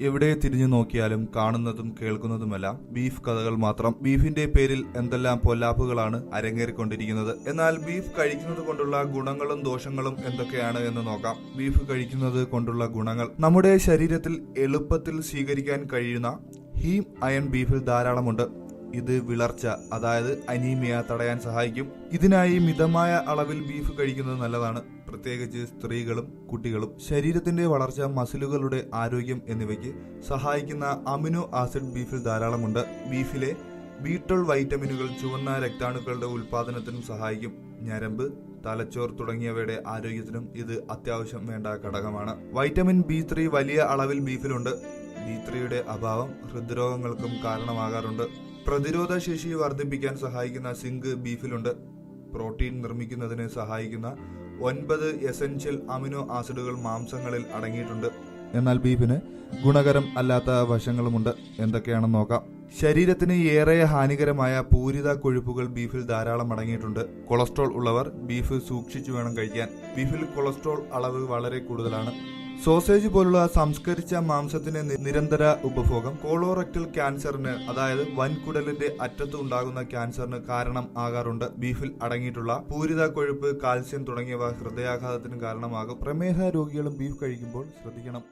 എവിടെ തിരിഞ്ഞു നോക്കിയാലും കാണുന്നതും കേൾക്കുന്നതുമെല്ലാം ബീഫ് കഥകൾ മാത്രം. ബീഫിന്റെ പേരിൽ എന്തെല്ലാം പൊല്ലാപ്പുകളാണ് അരങ്ങേറിക്കൊണ്ടിരിക്കുന്നത്. എന്നാൽ ബീഫ് കഴിക്കുന്നത് കൊണ്ടുള്ള ഗുണങ്ങളും ദോഷങ്ങളും എന്തൊക്കെയാണ് എന്ന് നോക്കാം. ബീഫ് കഴിക്കുന്നത് കൊണ്ടുള്ള ഗുണങ്ങൾ. നമ്മുടെ ശരീരത്തിൽ എളുപ്പത്തിൽ സ്വീകരിക്കാൻ കഴിയുന്ന ഹീം അയൺ ബീഫിൽ ധാരാളമുണ്ട്. ഇത് വിളർച്ച അതായത് അനീമിയ തടയാൻ സഹായിക്കും. ഇതിനായി മിതമായ അളവിൽ ബീഫ് കഴിക്കുന്നത് നല്ലതാണ്. പ്രത്യേകിച്ച് സ്ത്രീകളും കുട്ടികളും ശരീരത്തിന്റെ വളർച്ച മസിലുകളുടെ ആരോഗ്യം എന്നിവയ്ക്ക് സഹായിക്കുന്ന അമിനോ ആസിഡ് ബീഫിൽ ധാരാളമുണ്ട്. ബീഫിലെ ബീറ്റോൾ വൈറ്റമിനുകൾ ചുവന്ന രക്താണുക്കളുടെ ഉൽപാദനത്തിനും സഹായിക്കും. ഞരമ്പ് തലച്ചോർ തുടങ്ങിയവയുടെ ആരോഗ്യത്തിനും ഇത് അത്യാവശ്യം വേണ്ട ഘടകമാണ്. വൈറ്റമിൻ ബി ത്രീ വലിയ അളവിൽ ബീഫിലുണ്ട്. ബി ത്രീയുടെ അഭാവം ഹൃദ്രോഗങ്ങൾക്കും കാരണമാകാറുണ്ട്. പ്രതിരോധ ശേഷി വർദ്ധിപ്പിക്കാൻ സഹായിക്കുന്ന സിങ്ക് ബീഫിലുണ്ട്. പ്രോട്ടീൻ നിർമ്മിക്കുന്നതിന് സഹായിക്കുന്ന ഒൻപത് എസൻഷ്യൽ അമിനോ ആസിഡുകൾ മാംസങ്ങളിൽ അടങ്ങിയിട്ടുണ്ട്. എന്നാൽ ബീഫിന് ഗുണകരം അല്ലാത്ത വശങ്ങളുമുണ്ട്. എന്തൊക്കെയാണെന്ന് നോക്കാം. ശരീരത്തിന് ഏറെ ഹാനികരമായ പൂരിത കൊഴുപ്പുകൾ ബീഫിൽ ധാരാളം അടങ്ങിയിട്ടുണ്ട്. കൊളസ്ട്രോൾ ഉള്ളവർ ബീഫ് സൂക്ഷിച്ചു വേണം കഴിക്കാൻ. ബീഫിൽ കൊളസ്ട്രോൾ അളവ് വളരെ കൂടുതലാണ്. സോസേജ് പോലുള്ള സംസ്കരിച്ച മാംസത്തിന്റെ നിരന്തര ഉപഭോഗം കോളോറക്ടൽ ക്യാൻസറിന് അതായത് വൻകുടലിന്റെ അറ്റത്ത് ഉണ്ടാകുന്ന ക്യാൻസറിന് കാരണം ആകാറുണ്ട്. ബീഫിൽ അടങ്ങിയിട്ടുള്ള പൂരിത കൊഴുപ്പ് കാൽസ്യം തുടങ്ങിയവ ഹൃദയാഘാതത്തിന് കാരണമാകും. പ്രമേഹ രോഗികളും ബീഫ് കഴിക്കുമ്പോൾ ശ്രദ്ധിക്കണം.